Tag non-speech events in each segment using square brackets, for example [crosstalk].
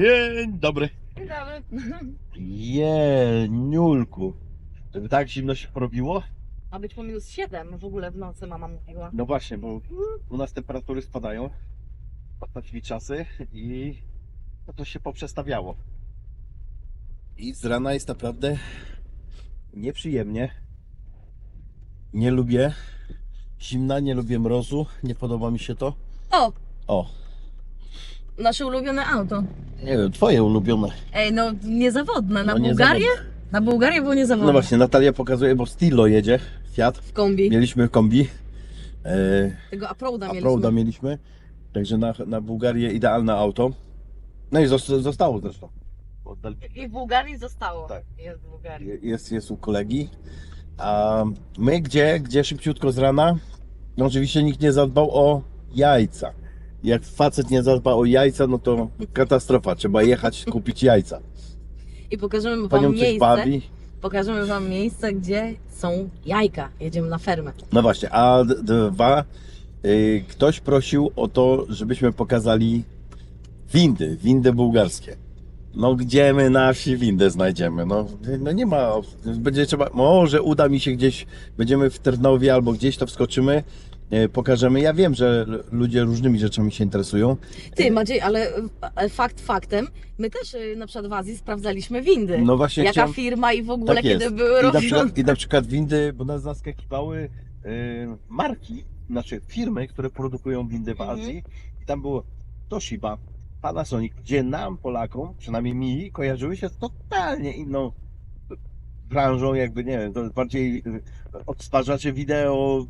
Dzień dobry. Dzień dobry. Jeniulku. Żeby tak zimno się porobiło? Ma być po minus 7 w ogóle w nocy mama mówiła. No właśnie, bo u nas temperatury spadają. Ostatnimi czasy i no to się poprzestawiało. I z rana jest naprawdę nieprzyjemnie. Nie lubię zimna, nie lubię mrozu, nie podoba mi się to. O, O, nasze ulubione auto. nie wiem, twoje ulubione. Ej, no niezawodne. Na No, Bułgarię? niezawodne. Na Bułgarię było niezawodne. No właśnie, Natalia pokazuje, bo Stilo jedzie, Fiat. W kombi. Mieliśmy kombi. E, Tego Aprouda mieliśmy. Aprouda mieliśmy. Także na, na Bułgarię idealne auto. No i zos- zostało zresztą. Oddali- I w Bułgarii zostało. Tak. Jest w Bułgarii. Jest, jest u kolegi. A my gdzie? Gdzie szybciutko z rana? No oczywiście nikt nie zadbał o jajca. Jak facet nie zadba o jajca, no to katastrofa. Trzeba jechać kupić jajca. I pokażemy wam coś miejsce. bawi. Pokażemy wam miejsce, gdzie są jajka. Jedziemy na fermę. No właśnie, a d- dwa, y, ktoś prosił o to, żebyśmy pokazali windy, windy bułgarskie. No gdzie my na wsi windę znajdziemy? No, no nie ma, będzie trzeba, może uda mi się gdzieś, będziemy w Ternowie albo gdzieś to wskoczymy, pokażemy. Ja wiem, że ludzie różnymi rzeczami się interesują. Ty, Maciej, ale e, fakt faktem, my też e, na przykład w Azji sprawdzaliśmy windy. No właśnie Jaka chciałem- firma i w ogóle Tak kiedy były I na, robione. przykład, I na przykład windy, bo nas zaskakiwały y, marki, znaczy firmy, które produkują windy w Mhm. Azji. I tam było Toshiba, Panasonic, gdzie nam, Polakom, przynajmniej mi, kojarzyły się z totalnie inną branżą, jakby nie wiem, to bardziej odtwarzacze wideo,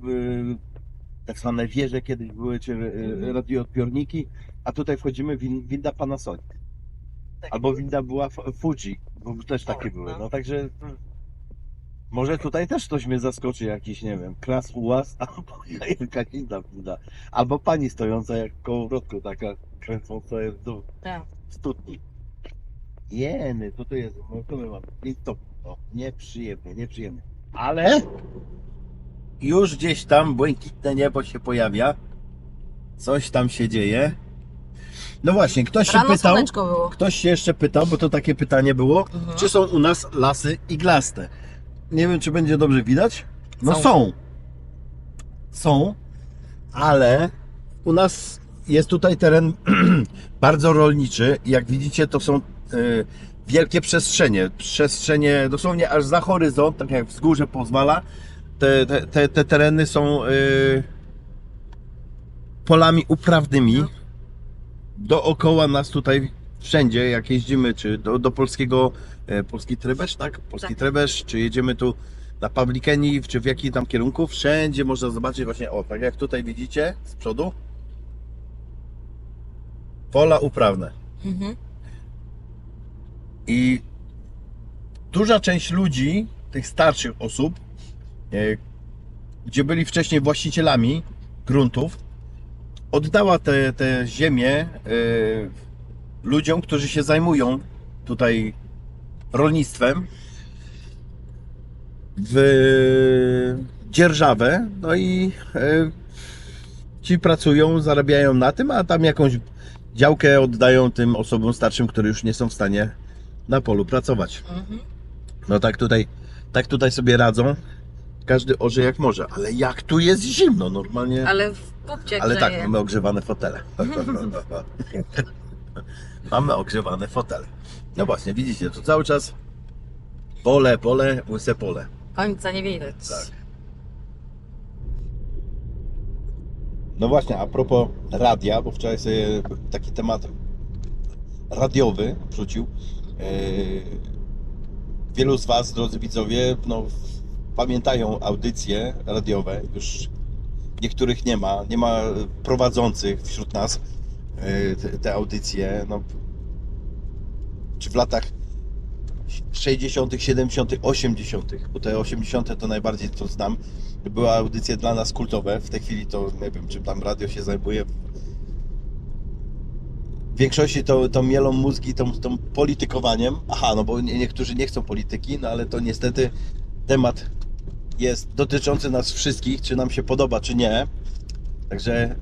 tak zwane wieże kiedyś były, czy y, Mhm. radioodbiorniki, a tutaj wchodzimy win, winda Panasonic. Tak. Albo winda była Fuji, bo też takie były. no. No także hmm, może tutaj też ktoś mnie zaskoczy, jakiś, nie wiem, klas ułaz, albo [laughs] jakaś inna winda. Albo pani stojąca jak kołowrotku, taka kręcąca jest do Tak. studni. Jeny, to jest? No to my mamy. I to, no, nieprzyjemnie, nieprzyjemnie. Ale już gdzieś tam błękitne niebo się pojawia. Coś tam się dzieje. No właśnie, ktoś się Rano pytał. słoneczko było. Ktoś się jeszcze pytał, bo to takie pytanie było, Mhm. czy są u nas lasy iglaste? Nie wiem, czy będzie dobrze widać. No Są. są. Są, ale u nas jest tutaj teren [clears throat] bardzo rolniczy. Jak widzicie, to są e, wielkie przestrzenie. Przestrzenie dosłownie aż za horyzont, tak jak wzgórze pozwala. Te, te, te, te tereny są e, polami uprawnymi. No. Dookoła nas tutaj wszędzie, jak jeździmy, czy do, do polskiego, e, polski Trebesz, tak? Polski Tak. Trebesz, czy jedziemy tu na Pawlikeni, czy w jakim tam kierunku, wszędzie można zobaczyć właśnie, o, tak jak tutaj widzicie z przodu, pola uprawne. Mhm. I duża część ludzi, tych starszych osób, gdzie byli wcześniej właścicielami gruntów, oddała te, te ziemię e, ludziom, którzy się zajmują tutaj rolnictwem w dzierżawę. No i e, ci pracują, zarabiają na tym, a tam jakąś działkę oddają tym osobom starszym, które już nie są w stanie na polu pracować. Mhm. No tak tutaj, tak tutaj sobie radzą. Każdy orze jak może, ale jak tu jest zimno normalnie. Ale w kupcie Ale tak, grzeje. mamy ogrzewane fotele. [laughs] mamy ogrzewane fotele. No właśnie, widzicie, tu cały czas pole, pole, łyse pole. Końca nie widać. Tak. No właśnie, a propos radia, bo wczoraj sobie taki temat radiowy wrzucił. Yy, Wielu z Was, drodzy widzowie, no, pamiętają audycje radiowe. Już niektórych nie ma. Nie ma prowadzących wśród nas yy, te, te audycje. No, czy w latach 60., 70., 80., bo te 80. to najbardziej to znam. Były audycje dla nas kultowe. W tej chwili to nie wiem, czym tam radio się zajmuje. W większości to, to mielą mózgi tą, tą politykowaniem. Aha, no bo nie, niektórzy nie chcą polityki, no ale to niestety temat jest dotyczący nas wszystkich, czy nam się podoba, czy nie. Także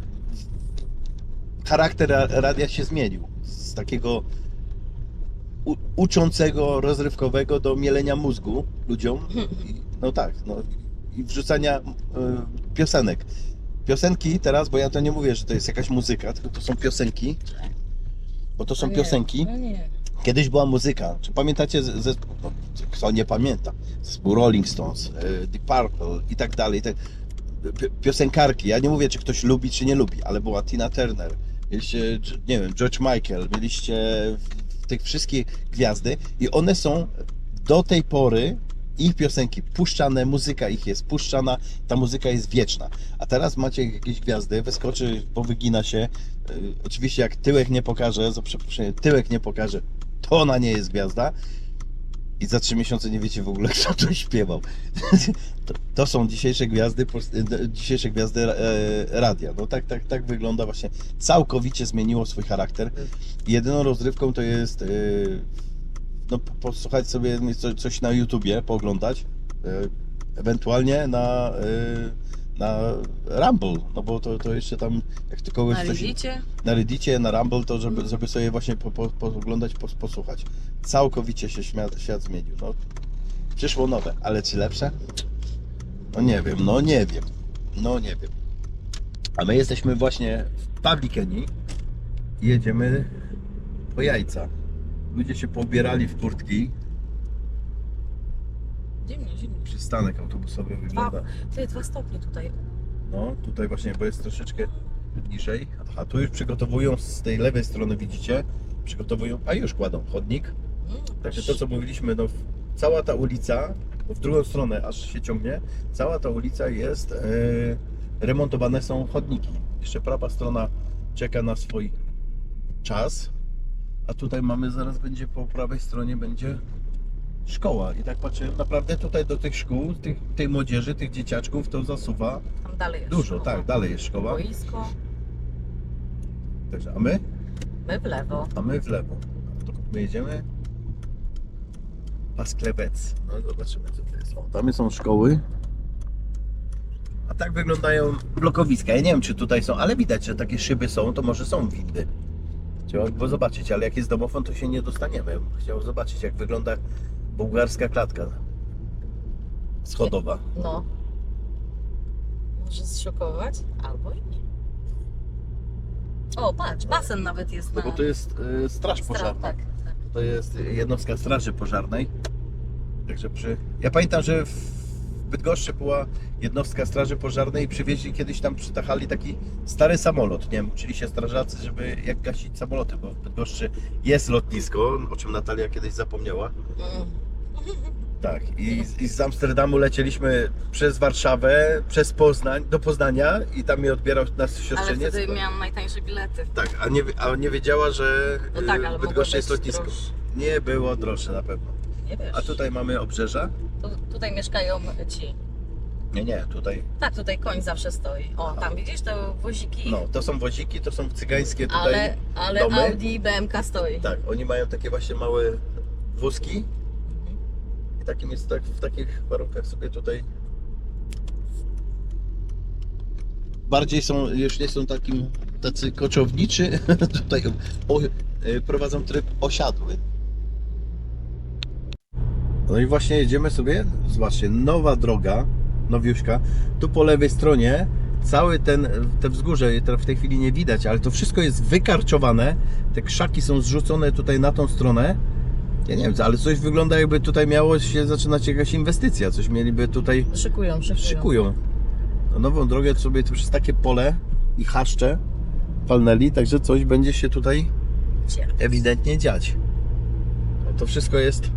charakter ra- radia się zmienił. Z takiego uczącego, rozrywkowego do mielenia mózgu ludziom. I, no tak, no i wrzucania y, piosenek. Piosenki teraz, bo ja to nie mówię, że to jest jakaś muzyka, tylko to są piosenki. Bo to są No nie, piosenki. No nie. Kiedyś była muzyka. Czy pamiętacie ze- zespół? No, kto nie pamięta? Zespół Rolling Stones, The Purple i tak dalej. Te pi- piosenkarki. Ja nie mówię, czy ktoś lubi, czy nie lubi, ale była Tina Turner. Mieliście, nie wiem, George Michael. Mieliście tych wszystkie gwiazdy i one są do tej pory ich piosenki puszczane, muzyka ich jest puszczana, ta muzyka jest wieczna. A teraz macie jakieś gwiazdy, wyskoczy, powygina się. y, Oczywiście jak tyłek nie pokaże, tyłek nie pokaże, to ona nie jest gwiazda. I za trzy miesiące nie wiecie w ogóle, [laughs] kto to śpiewał. To, to są dzisiejsze gwiazdy, dzisiejsze gwiazdy e, radia. No tak, tak, tak wygląda właśnie. Całkowicie zmieniło swój charakter. Jedyną rozrywką to jest e, no, po- posłuchać sobie co- coś na YouTubie, pooglądać. e, Ewentualnie na, na Rumble, no bo to, to jeszcze tam, jak ty kogoś Na Reddicie? na Reddicie, na Rumble, to żeby, żeby sobie właśnie po, po, pooglądać, pos, posłuchać. Całkowicie się świat, świat zmienił. No, przyszło nowe, ale czy lepsze? No nie wiem, no nie wiem, no nie wiem. A my jesteśmy właśnie w Pawlikeni i jedziemy po jajca. Ludzie się pobierali w kurtki. Zimno, zimno. Przystanek autobusowy wygląda. Ty, dwa stopnie tutaj. No, tutaj właśnie, bo jest troszeczkę niżej. Aha, tu już przygotowują z tej lewej strony, widzicie? Przygotowują, a już kładą chodnik. Mm, Także to, co mówiliśmy, no, cała ta ulica, bo w drugą stronę aż się ciągnie, cała ta ulica jest, e, remontowane są chodniki. Jeszcze prawa strona czeka na swój czas, a tutaj mamy, zaraz będzie po prawej stronie będzie szkoła. I tak patrzę, naprawdę tutaj do tych szkół, tych, tej młodzieży, tych dzieciaczków to zasuwa Tam dalej jest dużo, szkoła. tak, dalej jest szkoła. Boisko. Także, a my? My w lewo. A my w lewo. My jedziemy? Pasklewec. No zobaczymy co to jest. O, tam są szkoły. A tak wyglądają blokowiska. Ja nie wiem czy tutaj są, ale widać, że takie szyby są, to może są windy. Było zobaczyć, ale jak jest domofon, to się nie dostaniemy. Ja bym Chciał zobaczyć, jak wygląda bułgarska klatka schodowa. No. Może zszokować, albo i nie. O, patrz, basen nawet jest No na... bo to jest y, straż stra- pożarna. Tak, tak. To jest jednostka straży pożarnej. Także przy... Ja pamiętam, że w Bydgoszczy była jednostka straży pożarnej i przywieźli kiedyś tam przytachali taki stary samolot. Nie wiem, uczyli się strażacy, żeby jak gasić samoloty, bo w Bydgoszczy jest lotnisko, o czym Natalia kiedyś zapomniała. Mm. Tak, i, i z Amsterdamu lecieliśmy przez Warszawę, przez Poznań, do Poznania i tam mnie odbierał nas Ale siostrzeniec. wtedy miałam najtańsze bilety. Tak, a nie, a nie wiedziała, że No tak, y, ale w mogło Bydgoszczy jest być lotnisko. droższe. Nie było droższe na pewno. Nie wiesz. A tutaj mamy obrzeża? Tu, tutaj mieszkają ci. Nie, nie, tutaj. Tak, tutaj koń zawsze stoi. O, tam widzisz, to woziki. No, to są woziki, to są cygańskie tutaj. ale ale domy. Audi i BMK stoi. Tak, oni mają takie właśnie małe wózki. Takim jest tak, w takich warunkach sobie tutaj. Bardziej są, już nie są takim tacy koczowniczy. [laughs] tutaj o, y, prowadzą tryb osiadły. No i właśnie jedziemy sobie, zobaczcie, nowa droga, nowiuszka. Tu po lewej stronie cały ten, te wzgórze w tej chwili nie widać, ale to wszystko jest wykarczowane. Te krzaki są zrzucone tutaj na tą stronę. Ja nie wiem, ale coś wygląda jakby tutaj miało się zaczynać jakaś inwestycja, coś mieliby tutaj Szykują, szykują. szykują. No, nową drogę sobie przez takie pole i chaszcze palnęli, także coś będzie się tutaj ewidentnie dziać. No to wszystko jest.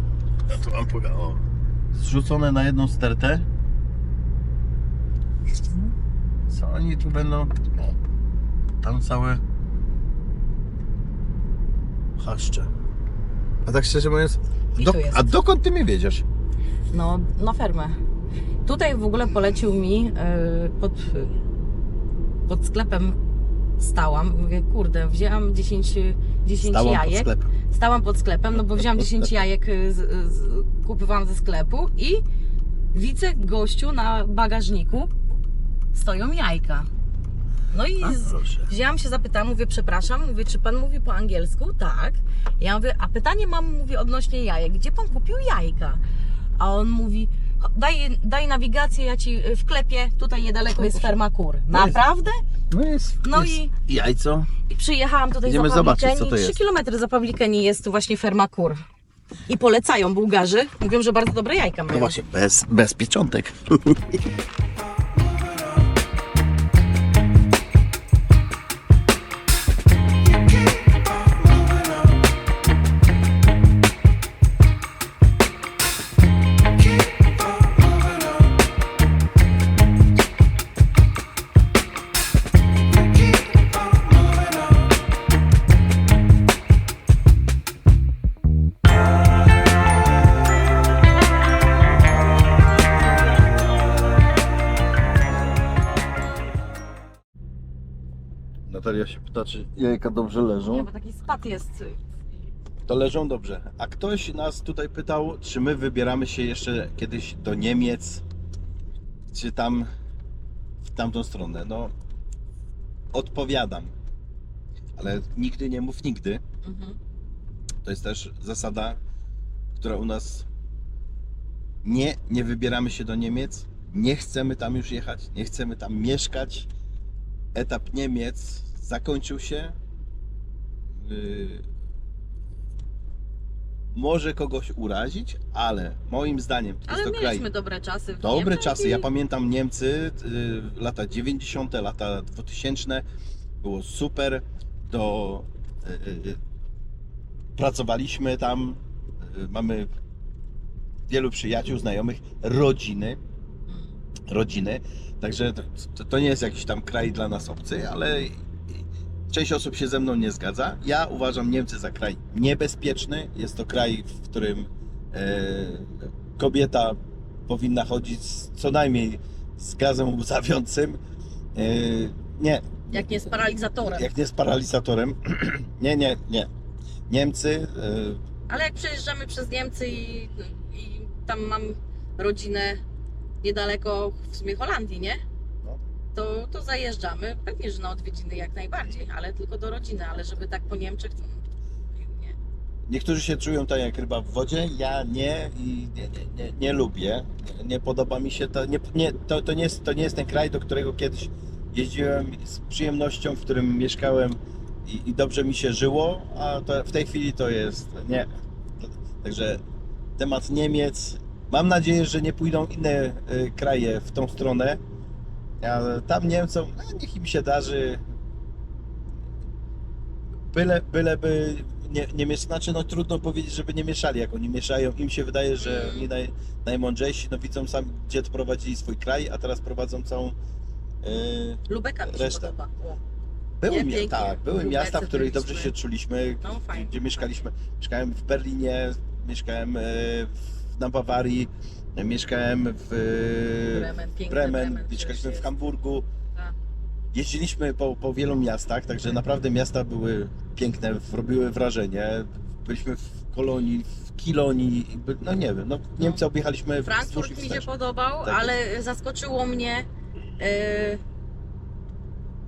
Ja tu mam poga- o, Zrzucone na jedną stertę. Co oni tu będą? Tam całe chaszcze. A tak szczerze mówiąc, I do, tu jest. a dokąd ty mnie wiedziesz? No, na fermę. Tutaj w ogóle polecił mi yy, pod, pod sklepem stałam. Mówię, kurde, wzięłam 10, 10 Stałam pod jajek. sklepem. Stałam pod sklepem, no bo wzięłam [laughs] 10 jajek, y, z, z, kupowałam ze sklepu i widzę gościu na bagażniku stoją jajka. No i A, z, wzięłam się, zapytałam, mówię, przepraszam, mówię, czy pan mówi po angielsku? Tak. Ja mówię, a pytanie mam, mówię, odnośnie jajek. Gdzie pan kupił jajka? A on mówi, "Cho- daj, daj nawigację, ja ci y, wklepię, tutaj niedaleko jest ferma kur. Naprawdę? No jest, No jest i- jajco. I przyjechałam tutaj Idziemy za zobaczyć, co to 3 jest. kilometry za Pawlikeni jest tu właśnie ferma kur. I polecają Bułgarzy. Mówią, że bardzo dobre jajka mają. No właśnie, bez, bez pieczątek. [laughs] Natalia się pyta, czy jajka dobrze Nie, leżą. bo taki spad jest. To leżą dobrze. A ktoś nas tutaj pytał, czy my wybieramy się jeszcze kiedyś do Niemiec, czy tam w tamtą stronę. No, odpowiadam. Ale nigdy nie mów nigdy. Mhm. To jest też zasada, która u nas nie, nie wybieramy się do Niemiec, nie chcemy tam już jechać, nie chcemy tam mieszkać. Etap Niemiec zakończył się. Yy, może kogoś urazić, ale moim zdaniem to Ale jest to kraj. mieliśmy dobre czasy. W Dobre Niemczech czasy. i- Ja pamiętam Niemcy, y, lata 90., lata 2000. Było super. Do, y, y, pracowaliśmy tam. y, mamy wielu przyjaciół, znajomych, rodziny. Rodziny. Także to, to nie jest jakiś tam kraj dla nas obcy, ale część osób się ze mną nie zgadza. Ja uważam Niemcy za kraj niebezpieczny. Jest to kraj, w którym e, kobieta powinna chodzić z, co najmniej z gazem łzawiącym. E, nie, Jak nie z paralizatorem. jak nie z paralizatorem. [clears throat] nie, nie, nie. Niemcy, e, Ale jak przejeżdżamy przez Niemcy i, i tam mam rodzinę niedaleko w sumie Holandii, nie? To, to zajeżdżamy. Pewnie, że na odwiedziny jak najbardziej, ale tylko do rodziny, ale żeby tak po Niemczech, to nie. niektórzy się czują tak jak ryba w wodzie, ja nie i nie, nie, nie, nie lubię. Nie, nie podoba mi się to. Nie, nie, to, to, nie jest, to nie jest ten kraj, do którego kiedyś jeździłem z przyjemnością, w którym mieszkałem i, i dobrze mi się żyło, a to w tej chwili to jest nie. Także temat Niemiec. Mam nadzieję, że nie pójdą inne y, kraje w tą stronę. Tam Niemcom, no, niech im się darzy. Byle, byleby nie, nie miesz, znaczy no trudno powiedzieć, żeby nie mieszali, jak oni mieszają. Im się wydaje, że Mm. oni naj, najmądrzejsi, no widzą sam, gdzie prowadzili swój kraj, a teraz prowadzą całą. Yy, Lubeka mi się podoba. O. były, Nie, pięknie. tak, były miasta, w których dobrze byliśmy. się czuliśmy, No, fajnie. gdzie mieszkaliśmy. Mieszkałem w Berlinie, mieszkałem w, na Bawarii, mieszkałem w Bremen, piękny Bremen, Bremen mieszkaliśmy w. Hamburgu. Tak. Jeździliśmy po, po wielu miastach, także naprawdę miasta były piękne, robiły wrażenie. Byliśmy w Kolonii, w Kilonii, jakby, no nie wiem, no Niemcy objechaliśmy wzdłuż i Frankfurt mi się wstecz. podobał, Tak ale zaskoczyło mnie. e,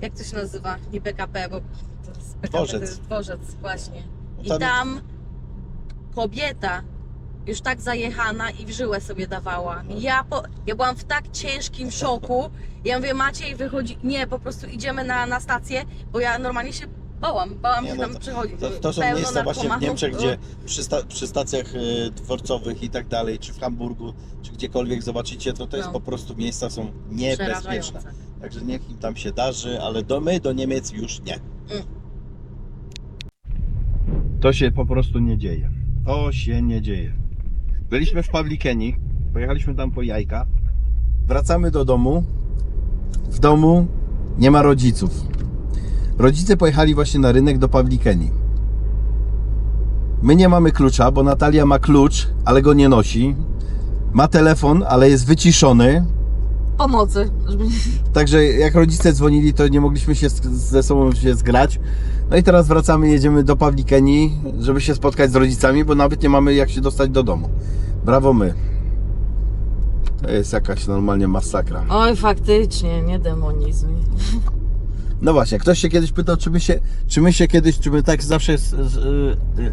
jak to się nazywa? Nie PKP, bo to jest PKP, Dworzec. To jest dworzec, właśnie. I Tam- tam kobieta już tak zajechana i w żyłę sobie dawała. Ja, po, ja byłam w tak ciężkim szoku. Ja mówię, Maciej wychodzi. Nie, po prostu idziemy na, na stację, bo ja normalnie się bałam. Bałam Nie, się no tam to- przechodzić. To, to są Pełno miejsca właśnie w narkomanów. Niemczech, gdzie przy, sta, przy stacjach e, dworcowych i tak dalej, czy w Hamburgu, czy gdziekolwiek zobaczycie, to to jest No. po prostu miejsca są niebezpieczne. Przerażające. Także niech im tam się darzy, ale do my, do Niemiec już nie. Mm. To się po prostu nie dzieje. To się nie dzieje. Byliśmy w Pawlikeni, pojechaliśmy tam po jajka. Wracamy do domu. W domu nie ma rodziców. Rodzice pojechali właśnie na rynek do Pawlikeni. My nie mamy klucza, bo Natalia ma klucz, ale go nie nosi. Ma telefon, ale jest wyciszony. Pomocy. Także jak rodzice dzwonili, to nie mogliśmy się z- ze sobą się zgrać. No i teraz wracamy, jedziemy do Pawlikeni, żeby się spotkać z rodzicami, bo nawet nie mamy jak się dostać do domu. Brawo my. To jest jakaś normalnie masakra. Oj, faktycznie, nie demonizuj. No właśnie, ktoś się kiedyś pytał, czy my się, czy my się kiedyś, czy my tak zawsze z, z, y, y,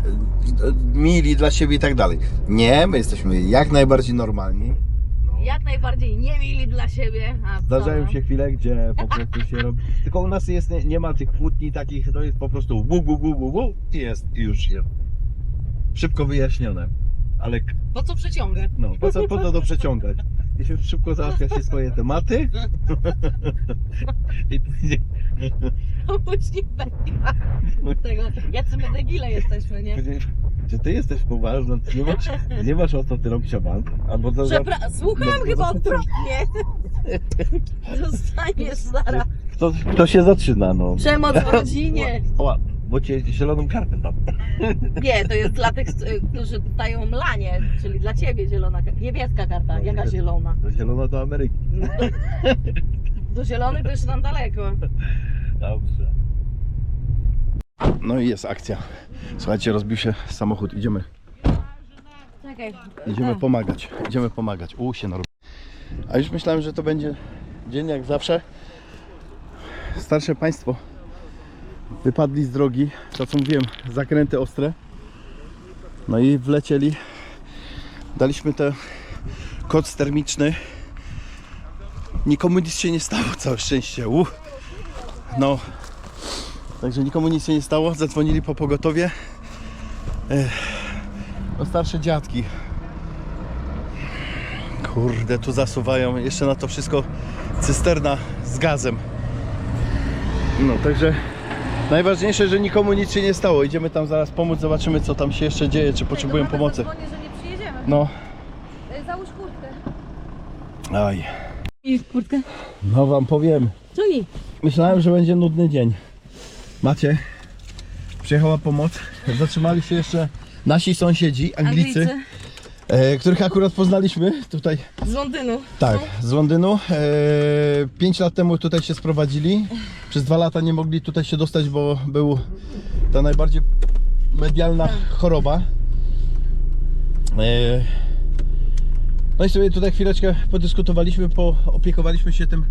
y, mili dla siebie i tak dalej. Nie, my jesteśmy jak najbardziej normalni. Jak najbardziej nie mieli dla siebie. A Zdarzają się chwile, gdzie po prostu się robi. Tylko u nas jest, nie, nie ma tych kłótni takich, to jest po prostu wu, wu, wu, wu, wu i jest, i już jest. Szybko wyjaśnione. Ale Po co przeciągać? no, po co, po co to przeciągać? Jeśli szybko załatwia się swoje tematy [laughs] i później Później będzie tego. Jacy my degile jesteśmy, nie? Powiedzieli, Czy ty jesteś poważna? Ty nie masz, nie masz o co ty robisz awans? Albo Przepra- Słuchałam No, chyba no, odwrotnie. [laughs] Dostaniesz zaraz. to, to się zaczyna, no. Przemoc w rodzinie. O, bo cię zieloną kartę tam. [laughs] Nie, to jest dla tych, y, którzy dają lanie, czyli dla ciebie zielona karta. Niebieska karta. Jaka zielona? To zielona [laughs] do Ameryki. Do zielonej to jeszcze tam daleko. Dobrze. No i jest akcja. Słuchajcie, rozbił się samochód. Idziemy. Czekaj. Idziemy pomagać. Idziemy pomagać. U się narobi. A już myślałem, że to będzie dzień jak zawsze. Starsze państwo wypadli z drogi. To co mówiłem, zakręty ostre. No i wlecieli. Daliśmy te koc termiczny. Nikomu nic się nie stało, całe szczęście. U. No. Także nikomu nic się nie stało. Zadzwonili po pogotowie. No starsze dziadki. Kurde, tu zasuwają. Jeszcze na to wszystko cysterna z gazem. No, także najważniejsze, że nikomu nic się nie stało. Idziemy tam zaraz pomóc, zobaczymy co tam się jeszcze dzieje, czy potrzebują pomocy. Dzwonię, że nie przyjedziemy. No, Załóż kurtkę. aj. I kurtkę? No wam powiem. Czuli. Myślałem, że będzie nudny dzień. Macie? Przyjechała pomoc. Zatrzymali się jeszcze nasi sąsiedzi, Anglicy, Anglicy. E, których akurat poznaliśmy tutaj. Z Londynu. Tak, z Londynu. E, pięć lat temu tutaj się sprowadzili. Przez dwa lata nie mogli tutaj się dostać, bo był ta najbardziej medialna choroba. E, no i sobie tutaj chwileczkę podyskutowaliśmy, poopiekowaliśmy się tym,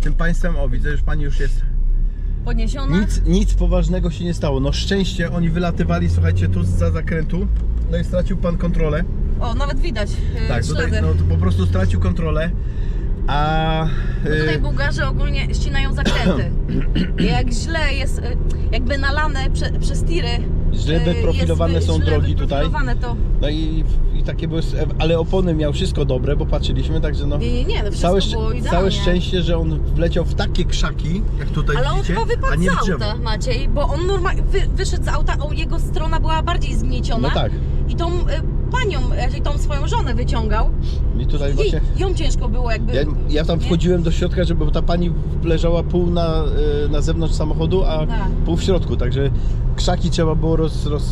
tym państwem. O, widzę, już pani już jest. Podniesiona. Nic, nic poważnego się nie stało. No szczęście, oni wylatywali, słuchajcie, tu za zakrętu. No i stracił pan kontrolę. O, nawet widać yy, Tak, tutaj ślady. no, to po prostu stracił kontrolę. A Bo tutaj y, Bułgarzy ogólnie ścinają zakręty. I [clears throat] Jak źle jest y, jakby nalane prze, przez tiry. źle y, wyprofilowane jest, y, są źle drogi tutaj. wyprofilowane to. No i, i takie były, ale opony miał wszystko dobre, bo patrzyliśmy, także no. Nie, nie, nie, no wszystko Całe, było idealnie. całe szczęście, że on wleciał w takie krzaki, jak tutaj Ale on widzicie, chyba a wypadł nie z w drzewo. auta, Maciej, bo on normalnie wy, wyszedł z auta, a jego strona była bardziej zgnieciona. No tak. I tą y, panią, raczej tą swoją żonę wyciągał. I tutaj właśnie. Jej, ją ciężko było jakby. Ja, ja tam nie? wchodziłem do środka, żeby bo ta pani leżała pół na, y, na zewnątrz samochodu, a Tak. pół w środku, także krzaki trzeba było roz, roz,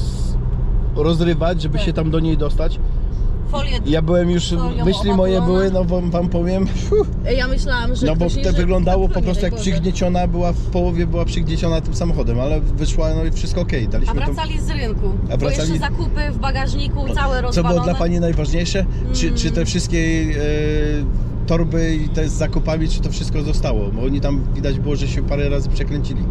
rozrywać, żeby Tak. się tam do niej dostać. Folię. Ja byłem już, Folią myśli moje były, no wam, wam powiem, Ja myślałam, że no bo ktoś to wyglądało po Zapłonie, prostu jak Boże. przygnieciona była, w połowie była przygnieciona tym samochodem, ale wyszła, no i wszystko okej, A daliśmy to. wracali z rynku. A Bo wracali- jeszcze zakupy w bagażniku, całe Co rozwalone. było dla Pani najważniejsze? Czy, Mm. czy te wszystkie e, torby i te z zakupami, czy to wszystko zostało? Bo oni tam widać było, że się parę razy przekręcili.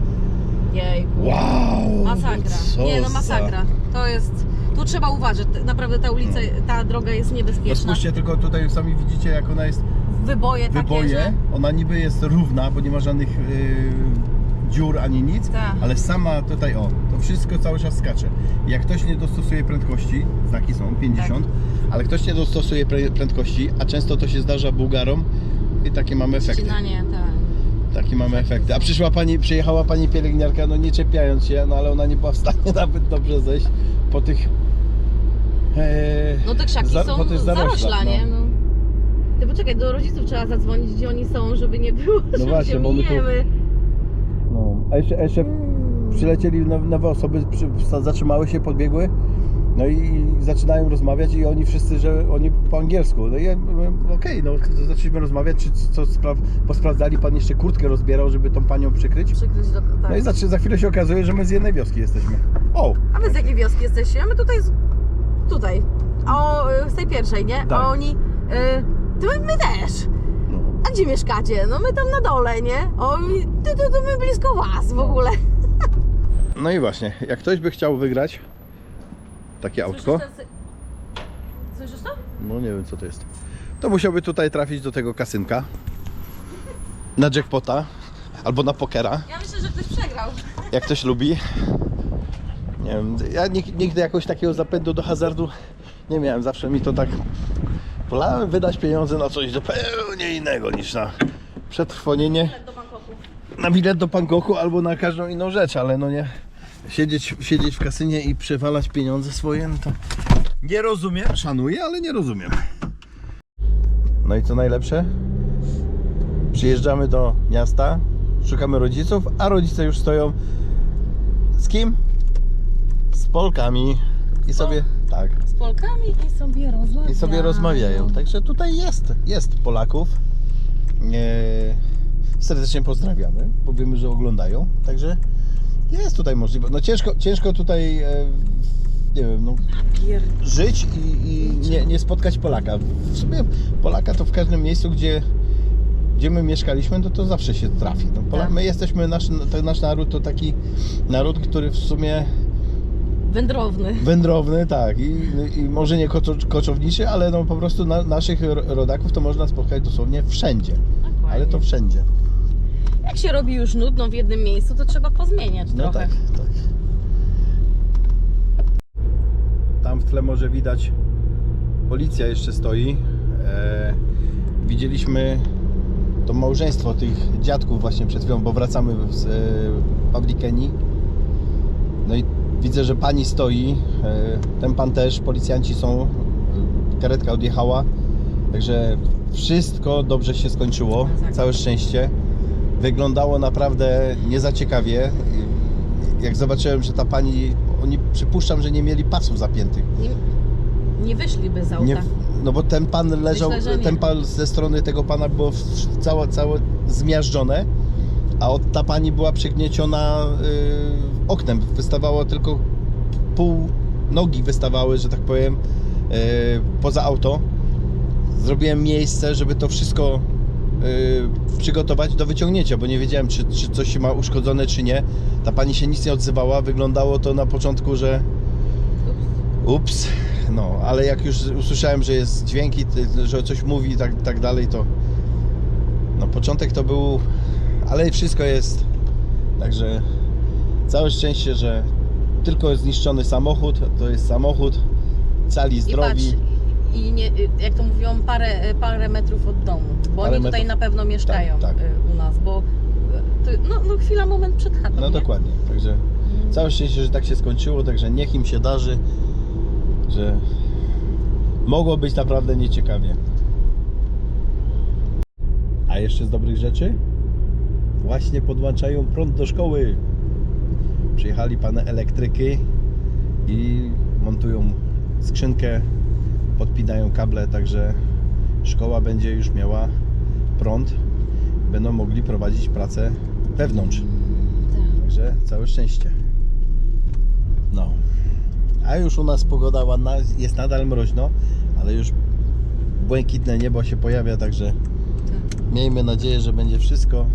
Jejku. Wow! Masakra. co Nie no za- masakra. To jest. Tu trzeba uważać. Naprawdę ta ulica, ta droga jest No niebezpieczna. spójrzcie tylko tutaj sami widzicie jak ona jest Wyboje, takie, wyboje. że... Ona niby jest równa, bo nie ma żadnych e, dziur ani nic, Tak. ale sama tutaj o, to wszystko cały czas skacze. Jak ktoś nie dostosuje prędkości, znaki są 50, Tak. ale ktoś nie dostosuje pre- prędkości, a często to się zdarza Bułgarom i takie mamy efekty. Ścinanie, tak. Takie mamy efekty. A przyszła pani, przyjechała pani pielęgniarka, no nie czepiając się, no ale ona nie była w stanie [laughs] nawet dobrze zejść po tych. E, No te krzaki za- są po tych zaroślach, zarośla, no. nie? No. Ty poczekaj, do rodziców trzeba zadzwonić, gdzie oni są, żeby nie było, [laughs] że właśnie, się bo my tu- mijemy. No. A jeszcze, jeszcze Mm. przylecieli now- nowe osoby, przy, zatrzymały się, podbiegły. No i zaczynają rozmawiać i oni wszyscy, że oni po angielsku. No i ja mówię, okej, no to zaczęliśmy rozmawiać, czy co spraw, posprawdzali, pan jeszcze kurtkę rozbierał, żeby tą panią przykryć. Przykryć do... tak. No i za, za chwilę się okazuje, że my z jednej wioski jesteśmy. O! A wy z jakiej wioski jesteście? A my tutaj, z... tutaj, a o, y, z tej pierwszej, nie? Tak. A oni, y, to my, my też. No. A gdzie mieszkacie? No my tam na dole, nie? O, mówi, ty, ty, to my blisko was w ogóle. [laughs] No i właśnie, jak ktoś by chciał wygrać takie autko, Słyszysz to? no nie wiem co to jest, to musiałby tutaj trafić do tego kasynka na jackpota albo na pokera, Ja myślę, że ktoś przegrał. jak ktoś lubi. Nie wiem, ja nig- nigdy jakoś takiego zapędu do hazardu nie miałem. Zawsze mi to tak wolałem wydać pieniądze na coś zupełnie innego niż na przetrwonienie, na bilet do Bangkoku albo na każdą inną rzecz, ale no nie. Siedzieć, siedzieć w kasynie i przewalać pieniądze swoje, no to nie rozumiem. Szanuję, ale nie rozumiem. No i co najlepsze? Przyjeżdżamy do miasta, szukamy rodziców, a rodzice już stoją z kim? Z Polkami. I sobie, tak, Z Polkami i sobie rozmawiają. i sobie rozmawiają. Także tutaj jest, jest Polaków. Serdecznie pozdrawiamy, bo wiemy, że oglądają. Także jest tutaj możliwość. No ciężko, ciężko tutaj, e, nie wiem, no, żyć i, i nie, nie spotkać Polaka. W sumie Polaka to w każdym miejscu, gdzie, gdzie my mieszkaliśmy, to to zawsze się trafi. No, Tak. My jesteśmy, nasz, nasz naród to taki naród, który w sumie Wędrowny. wędrowny, tak, i, i może nie koczo, koczowniczy, ale no po prostu na, naszych ro- rodaków to można spotkać dosłownie wszędzie. Dokładnie. Ale to wszędzie. Jak się robi już nudno w jednym miejscu, to trzeba pozmieniać No trochę. tak, tak. Tam w tle może widać policja jeszcze stoi. E, widzieliśmy to małżeństwo tych dziadków właśnie przed chwilą, bo wracamy z e, Public. No i widzę, że pani stoi. E, ten pan też, policjanci są. Karetka odjechała. Także wszystko dobrze się skończyło. Całe szczęście. Wyglądało naprawdę nie za ciekawie. Jak zobaczyłem, że ta pani, oni przypuszczam, że nie mieli pasów zapiętych. Nie, nie wyszliby z auta. Nie, no bo ten pan leżał, Myślę, ten pan ze strony tego pana było całe, całe zmiażdżone, a od ta pani była przygnieciona y, oknem. Wystawało tylko pół nogi wystawały, że tak powiem, y, poza auto. Zrobiłem miejsce, żeby to wszystko y, przygotować do wyciągnięcia, bo nie wiedziałem, czy, czy coś ma uszkodzone, czy nie. Ta pani się nic nie odzywała. Wyglądało to na początku, że ups, no, ale jak już usłyszałem, że jest dźwięki, że coś mówi i tak, tak dalej, to no początek to był, ale wszystko jest, także całe szczęście, że tylko zniszczony samochód, to jest samochód, cali I patrz, zdrowi, i nie, jak to mówią, parę, parę metrów od domu, bo Parę oni tutaj metrów. na pewno mieszkają Tak, tak. u nas, bo y, no, no chwila, moment przed chatą. no nie? dokładnie, także Mm. całe szczęście, że tak się skończyło, także niech im się darzy, że mogło być naprawdę nieciekawie. A jeszcze z dobrych rzeczy? Właśnie podłączają prąd do szkoły. Przyjechali pane elektryki i montują skrzynkę, podpinają kable, także szkoła będzie już miała prąd. Będą mogli prowadzić pracę wewnątrz. Tak. Także całe szczęście. No. A już u nas pogoda ładna, jest nadal mroźno, ale już błękitne niebo się pojawia, także miejmy nadzieję, że będzie wszystko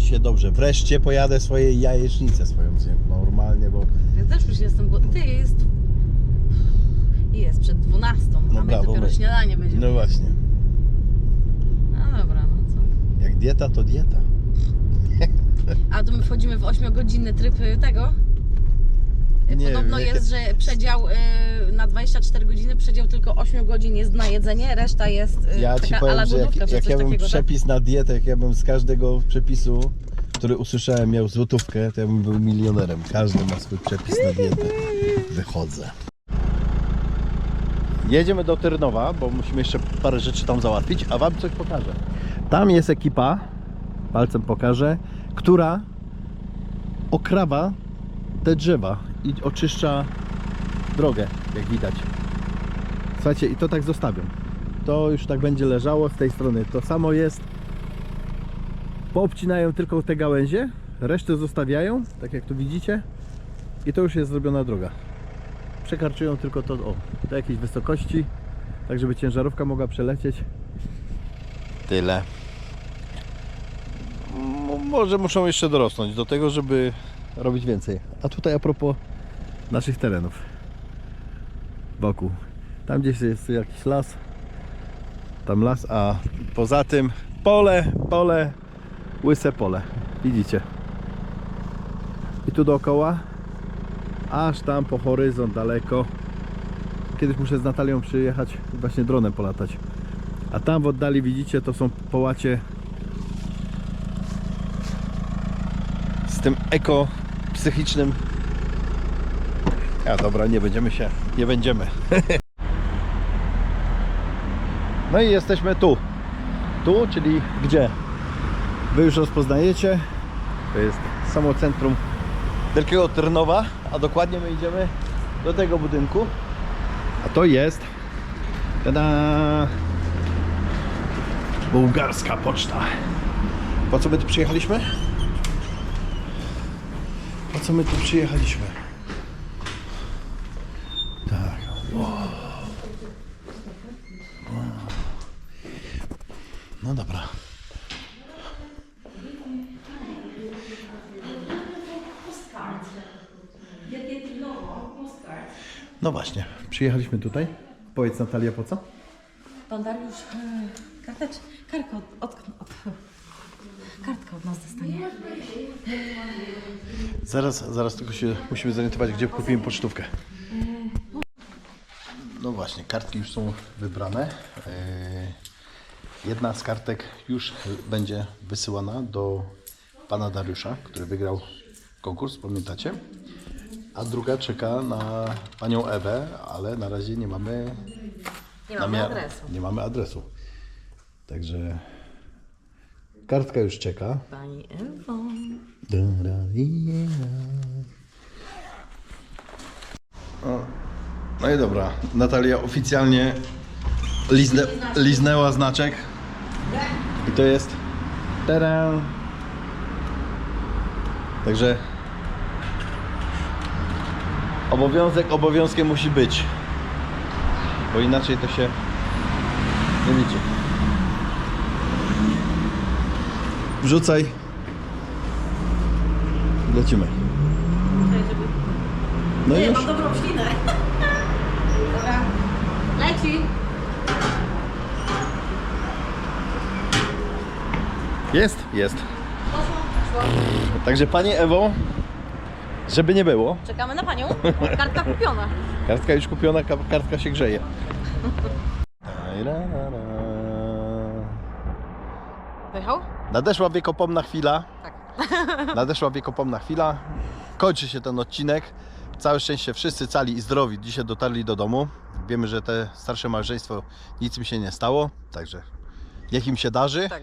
dzisiaj dobrze. Wreszcie pojadę swoje jajecznicę swoją zjem normalnie, bo Ja też już jestem głodny. Ty, jest... Jest przed 12, a my dopiero my. śniadanie będziemy. no właśnie. No dobra, no co. Jak dieta, to dieta. A to my wchodzimy w 8-godzinny tryb tego? Nie Podobno wiem, jest, że przedział y, na 24 godziny, przedział tylko 8 godzin jest na jedzenie, reszta jest y, Ja taka ci ala powiem, że jak, jak ja bym takiego, tak? przepis na dietę, jak ja bym z każdego przepisu, który usłyszałem, miał złotówkę, to ja bym był milionerem. Każdy ma swój przepis na dietę. Wychodzę. Jedziemy do Tyrnowa, bo musimy jeszcze parę rzeczy tam załatwić, a Wam coś pokażę. Tam jest ekipa, palcem pokażę, która okrawa te drzewa i oczyszcza drogę, jak widać. Słuchajcie, i to tak zostawią. To już tak będzie leżało z tej strony. To samo jest. Poobcinają tylko te gałęzie, resztę zostawiają, tak jak tu widzicie. I to już jest zrobiona droga. Przekarczują tylko to, o, do jakiejś wysokości, tak żeby ciężarówka mogła przelecieć. Tyle. Może muszą jeszcze dorosnąć do tego, żeby robić więcej. A tutaj a propos naszych terenów. Wokół. Tam gdzieś jest jakiś las. Tam las, a poza tym pole, pole, łyse pole. Widzicie? I tu dookoła, aż tam po horyzont daleko. Kiedyś muszę z Natalią przyjechać właśnie dronem polatać. A tam w oddali widzicie, to są połacie z tym eko psychicznym. A dobra, nie będziemy się, nie będziemy. No i jesteśmy tu. Tu, czyli gdzie? Wy już rozpoznajecie. To jest samo centrum Wielkiego Trnowa, a dokładnie my idziemy do tego budynku. A to jest tada, bułgarska poczta. Po co my tu przyjechaliśmy? Co my tu przyjechaliśmy? Tak. Wow. No dobra. No właśnie, przyjechaliśmy tutaj. Powiedz Natalia po co? Pan Dariusz e, kartkę od, od, od, kartkę od nas dostanie. Zaraz, zaraz tylko się musimy zorientować, gdzie kupiłem pocztówkę. No właśnie, kartki już są wybrane. Yy, Jedna z kartek już będzie wysyłana do pana Dariusza, który wygrał konkurs, pamiętacie? A druga czeka na panią Ewę, ale na razie nie mamy Nie mamy adresu. Nie mamy adresu. Także kartka już czeka. Pani Ewo. O, No i dobra, Natalia oficjalnie lizne, liznęła znaczek. I to jest. Tada! Także obowiązek obowiązkiem musi być. Bo inaczej to się nie liczy. Wrzucaj. Lecimy. No i Nie, już. mam dobrą ślinę. [laughs] Dobra. Leci. Jest? Jest. Także Pani Ewo, żeby nie było, Czekamy na panią. Kartka kupiona. kartka już kupiona, ka- kartka się grzeje. [laughs] Nadeszła wiekopomna chwila, Tak. [laughs] nadeszła wiekopomna chwila, kończy się ten odcinek. Całe szczęście wszyscy cali i zdrowi dzisiaj dotarli do domu. Wiemy, że te starsze małżeństwo nic im się nie stało, także niech im się darzy. Tak.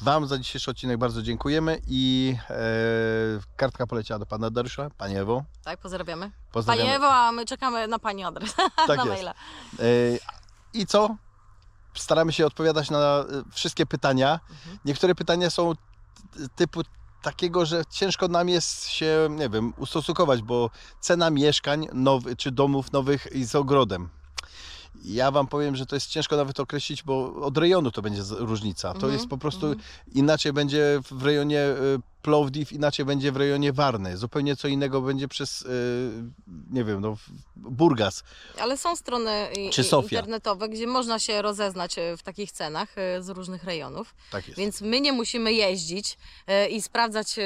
Wam za dzisiejszy odcinek bardzo dziękujemy i e, kartka poleciała do Pana Dariusza, Pani Ewo. Tak, pozdrawiamy. Pozdrawiamy. Pani Ewo, a my czekamy na Pani adres. [laughs] Tak na jest. maila. E, I co? Staramy się odpowiadać na e, wszystkie pytania. Niektóre pytania są typu takiego, że ciężko nam jest się, nie wiem, ustosunkować, bo cena mieszkań nowy, czy domów nowych z ogrodem. Ja Wam powiem, że to jest ciężko nawet określić, bo od rejonu to będzie różnica. To Mhm, jest po prostu inaczej będzie w rejonie e, Plovdiv, inaczej będzie w rejonie Warny. Zupełnie co innego będzie przez, e, nie wiem, no, Burgas. Ale są strony Czy Sofia? internetowe, gdzie można się rozeznać e, w takich cenach e, z różnych rejonów. Tak jest. Więc my nie musimy jeździć i sprawdzać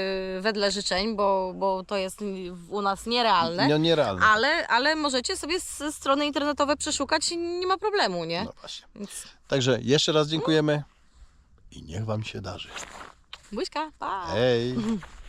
wedle życzeń, bo, bo to jest u nas nierealne. No, nierealne. Ale, ale możecie sobie strony internetowe przeszukać i nie ma problemu, nie? No właśnie. Więc Także jeszcze raz dziękujemy i niech Wam się darzy. buscar. Ah. É. [laughs]